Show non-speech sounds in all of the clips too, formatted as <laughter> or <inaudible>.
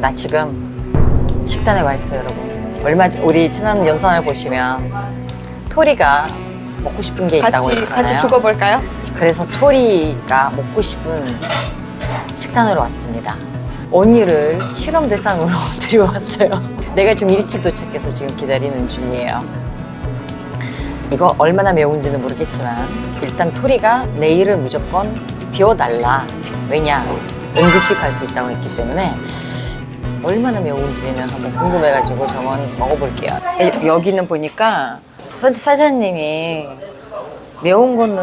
나 지금 식단에 와 있어요, 여러분. 얼마 전 우리 지난 연산을 보시면 토리가 먹고 싶은 게 있다고 같이 했잖아요. 같이 죽어볼까요? 그래서 토리가 먹고 싶은 식단으로 왔습니다. 언니를 실험 대상으로 <laughs> 들여왔어요. 내가 좀 일찍 도착해서 지금 기다리는 중이에요. 이거 얼마나 매운지는 모르겠지만 일단 토리가 내일은 무조건 비워달라. 왜냐? 응급실 갈 수 있다고 했기 때문에 얼마나 매운지는 한번 궁금해가지고 저만 먹어볼게요. 에, 여기는 보니까 사- 사장님이 매운 거는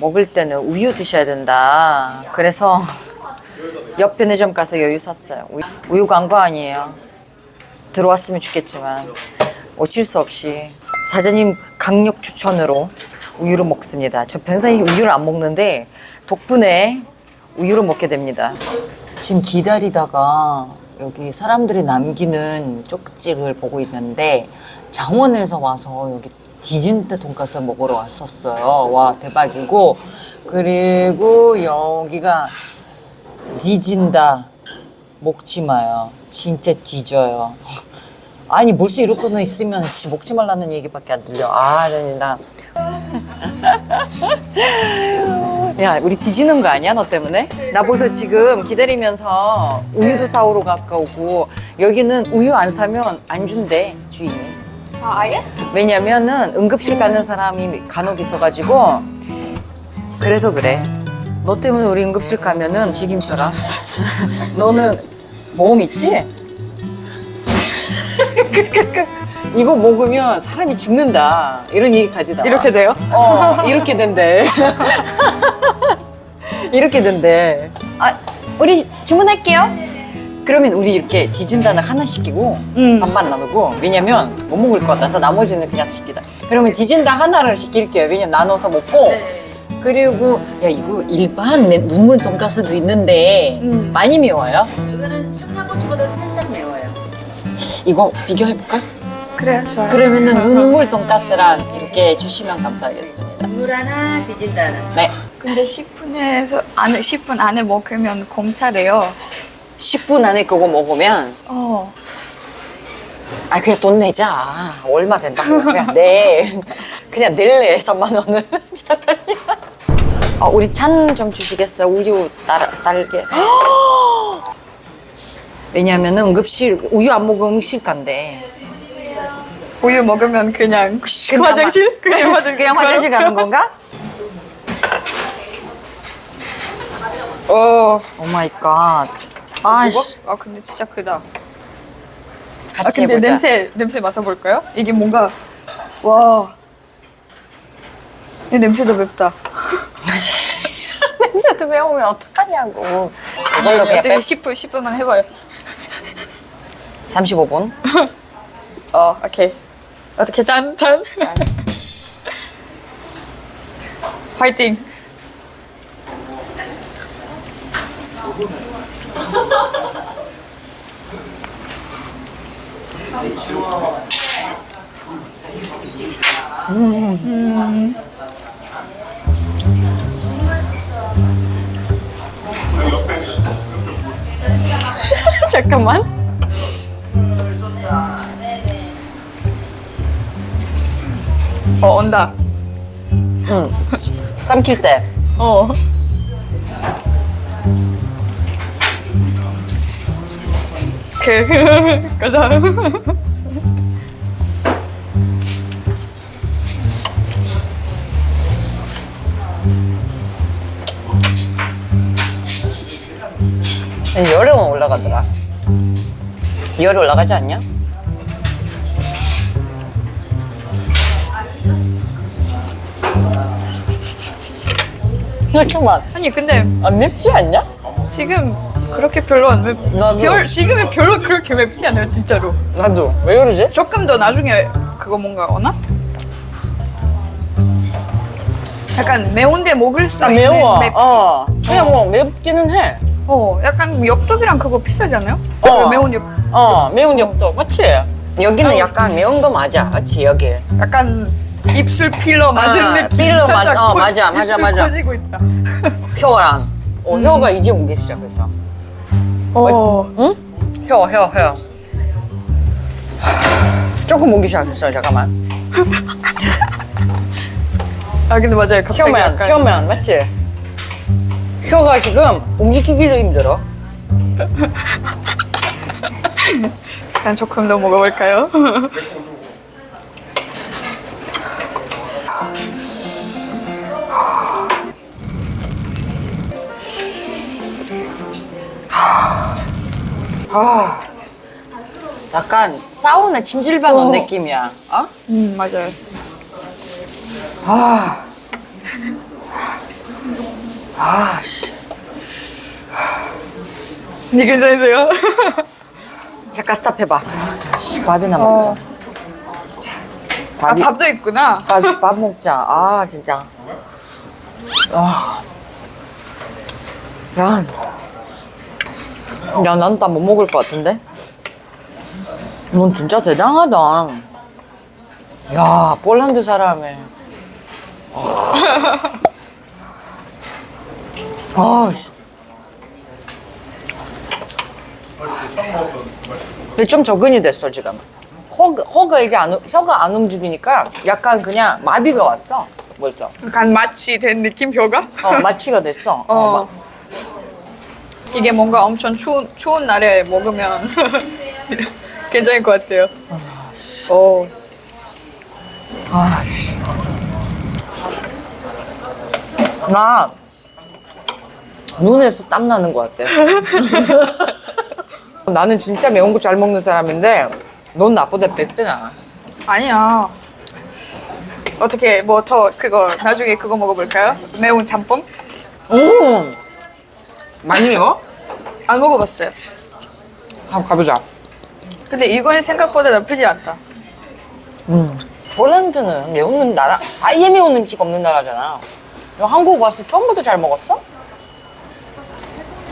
먹을 때는 우유 드셔야 된다. 그래서 <laughs> 옆 편의점 가서 여유 샀어요. 우유, 우유 광고 아니에요. 들어왔으면 좋겠지만 어쩔 수 없이 사장님 강력 추천으로 우유를 먹습니다. 저 평소에 우유를 안 먹는데 덕분에 우유를 먹게 됩니다. 지금 기다리다가 여기 사람들이 남기는 쪽지를 보고 있는데 장원에서 와서 여기 디진대 돈가스 먹으러 왔었어요. 와 대박이고 그리고 여기가 뒤진다 먹지 마요. 진짜 뒤져요. <laughs> 아니 벌써 이렇게는 있으면 씨, 먹지 말라는 얘기밖에 안 들려. 아, 나. <laughs> 야, 우리 뒤지는 거 아니야, 너 때문에? 나 벌써 지금 기다리면서 우유도 사오러 가까우고 여기는 우유 안 사면 안 준대 주인이. 아 아예? 왜냐면은 응급실 가는 사람이 간혹 있어가지고 그래서 그래. 너 때문에 우리 응급실 가면은 책임져라. <laughs> 너는 보험 있지? <laughs> 이거 먹으면 사람이 죽는다. 이런 얘기까지 나와. 이렇게 돼요? 어, 이렇게 된대. <laughs> 이렇게 된대. 아, 우리 주문할게요. 그러면 우리 이렇게 디진단을 하나 시키고 음. 반반 나누고 왜냐면 못 먹을 것 같아서 나머지는 그냥 시키다. 그러면 디진단 하나를 시킬게요. 왜냐면 나눠서 먹고 그리고 야 이거 일반 내- 눈물 돈가스도 있는데 음. 많이 매워요. 이거는 청양고추보다 살짝 매워요. 이거 비교해볼까? 그래요 좋아요. 그러면은 눈물 돈가스랑 이렇게 주시면 감사하겠습니다. 물 하나 뒤진다는. 네. 근데 10분에서 안에 10분 안에 먹으면 공짜래요. 10분 안에 그거 먹으면 어. 아 그냥 돈 내자 얼마 된다고 그냥 내 그냥 낼래 3만 원은 아 우리 찬 좀 주시겠어요 우유 딸, 딸게 왜냐면은 응급실 우유 안 먹으면 응급실 간대 우유 먹으면 그냥 그냥 화장실? 그냥 화장실. 그냥 화장실 가는 건가? 오 마이 갓 아씨 아 근데 진짜 크다. 아 같이 근데 해보자 냄새 냄새 맡아볼까요? 이게 뭔가 와. 이 냄새도 맵다. <laughs> 냄새도 매우면 어떡하냐고 이걸로 그냥 어떻게 빼 10분 10분만 해봐요. 35분 <laughs> 어 오케이. 어떻게 짠 짠. <laughs> 파이팅. <laughs> 잠깐만 어 온다. 응 삼킬 때 어. 그 가자. 열이 올라가더라. 열이 올라가지 않냐? 잠깐만. 아니 근데 안 맵지 않냐? 지금 그렇게 별로 안 맵. 나도. 별 지금은 별로 그렇게 맵지 않아요 진짜로. 나도. 왜 그러지? 조금 더 나중에 그거 뭔가 오나? 약간 매운데 먹을 수 아, 있는 매워. 맵. 어. 그냥 뭐 맵기는 해. 어, 약간 엽떡이랑 그거 비슷하지 않아요? 어. 그 매운 엽. 어, 매운 엽떡. 맞지? 여기는 약간 매운 거 맞아. 맞지, 여기. 약간 입술 필러 맞은 아, 느낌. 필러 맞- 살짝 어, 커- 맞아, 맞아, 입술 맞아. 커지고 있다. <laughs> 혀랑. 어, 혀가 이제 오기 시작했어. 어. 응? 혀, 혀, 혀. <sighs> 조금 먹기 시작했어요. 잠깐만. <laughs> 아 근데 맞아요. 갑자기 혀면, 약간 혀면, 맞지? 혀가 지금 움직이기도 힘들어. <laughs> 난 조금 더 먹어볼까요? 아, 약간 사우나 찜질방 온 느낌이야. 어? 음 맞아요. 아, 아, 씨. 니 괜찮으세요? <laughs> 잠깐 스탑해봐. 씨, 밥이나 먹자. 아 밥이, 밥도 있구나. 밥, 밥 먹자. 아, 진짜. 아. 야. 야, 난 다 못 먹을 것 같은데? 넌 진짜 대단하다. 야, 폴란드 사람에. 아, 씨. 근데 좀 적응이 됐어, 지금. 허, 허가 이제 안, 우- 혀가 안 움직이니까 약간 그냥 마비가 왔어. 벌써. 약간 마취 된 느낌 벼가? 어, 마취가 됐어. 어, 어. 마- 이게 뭔가 엄청 추운, 추운 날에 먹으면 <laughs> 괜찮을 것 같아요. 오. 아, 씨. 나 눈에서 땀 나는 것 같아. <laughs> <laughs> 나는 진짜 매운 거 잘 먹는 사람인데 넌 나보다 100배 나아. 아니야. 어떻게 뭐 더 그거 나중에 그거 먹어볼까요? 매운 짬뽕? 음! 많이 매워? 안 먹어봤어요. 한번 가보자. 근데 이거는 생각보다 나쁘지 않다. 폴란드는 매운 나라, 아예 매운 음식 없는 나라잖아. 너 한국 와서 처음부터 잘 먹었어?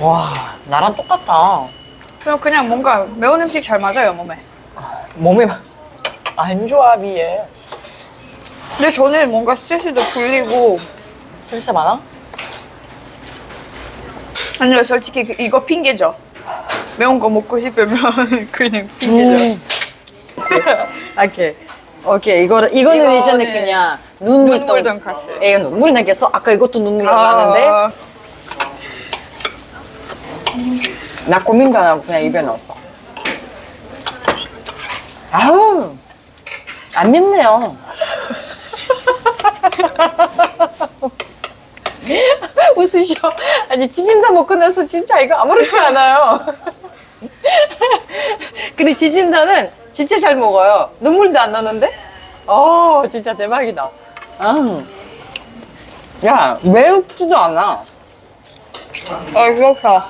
와, 나랑 똑같다. 그냥 그냥 뭔가 매운 음식 잘 맞아요 몸에. 몸에 안 좋아, 비에. 근데 저는 뭔가 스트레스도 풀리고 스트레스 많아? 아니요 솔직히 그- 이거 핑계죠. 매운 거 먹고 싶으면 <laughs> 그냥 핑계죠. 음. <laughs> 오케이. 오케이. 이거, 이거는 이거는 이제는 그냥 눈물 눈물 또- 돈가스. 에 눈물이 나겠어? 아까 이것도 눈물 아. 나는데 나 고민도 안 하고 그냥 입에 넣었어. 아우 안 맵네요. <laughs> <laughs> 웃으셔. 아니 지진다 먹고 나서 진짜 이거 아무렇지 않아요. <laughs> 근데 지진다는 진짜 잘 먹어요. 눈물도 안 나는데? 어 진짜 대박이다. 아. 야 매우지도 않아. 아 그렇다.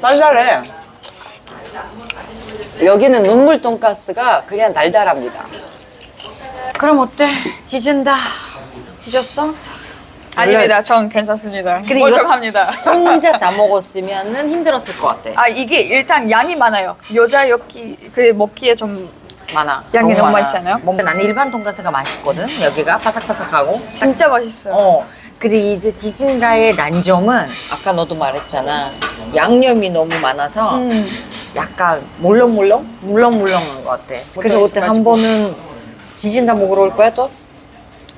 달달해. 여기는 눈물 돈가스가 그냥 달달합니다. 그럼 어때? 지진다. 지졌어? 아닙니다. 전 괜찮습니다. 근데 이거- 멀쩡합니다. 혼자 다 <laughs> 먹었으면 힘들었을 것 같아. 아 이게 일단 양이 많아요. 여자 여기 그 먹기에 좀 많아. 양이 너무 많아. 많지 않아요? 뭔가 나는 일반 돈가스가 맛있거든. 여기가 바삭바삭하고. 진짜 맛있어요. 어. 근데 이제 디진다의 난점은 아까 너도 말했잖아. 양념이 너무 많아서 음. 약간 물렁물렁? 물렁물렁한 것 같아. 그래서 어때 한 가지고. 번은 지진다 먹으러 올 거야 또?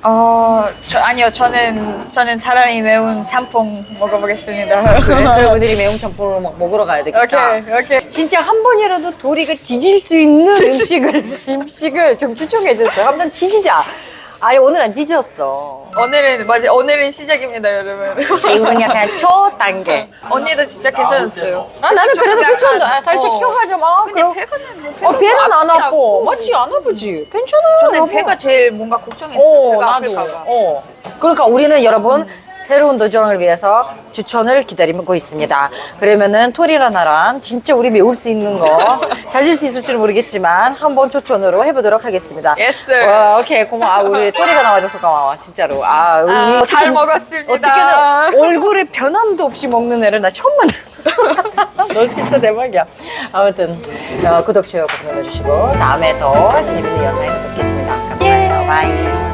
어, 저, 아니요. 저는 저는 차라리 매운 짬뽕 먹어보겠습니다. 그래? <laughs> 그럼 오늘이 매운 짬뽕을 먹- 먹으러 가야 되겠다. 오케이, 오케이. 진짜 한 번이라도 도리가 지질 수 있는 음식을 <laughs> 음식을 좀 추천해 줬어요. 한번 지지자. 아니 오늘 안 지졌어. 오늘은 맞아. 오늘은 시작입니다, 여러분. 이건 약간 초 단계. <laughs> 언니도 진짜 괜찮았어요. 아 나는 그래도 약간, 괜찮다. 아, 살짝 어. 키워가지고 막. 근데 그럼- 배가는 뭐 배가 어 배는 안 아파. 맞지 안 아프지. 괜찮아. 저는. 배가 제일 뭔가 걱정했어요. 어 배가 나도. 아플까 봐. 어. 그러니까 우리는 여러분 새로운 도전을 위해서 추천을 기다리고 있습니다. 그러면은 토리라 나란 진짜 우리 메울 수 있는 거 찾을 수 있을지는 모르겠지만 한번 추천으로 해보도록 하겠습니다. Yes. 와, 오케이 고마워. 아, 우리 토리가 나와줘서 고마워. 진짜로. 아, 우리 아, 잘 어떻게- 먹었습니다. 어떻게든 얼굴에 변함도 없이 먹는 애를 나 처음 만나. <laughs> 너 진짜 대박이야. 아무튼 어, 구독, 좋아요 꼭 눌러주시고 다음에 더 재밌는 영상에서 뵙겠습니다. 감사해요. 바이.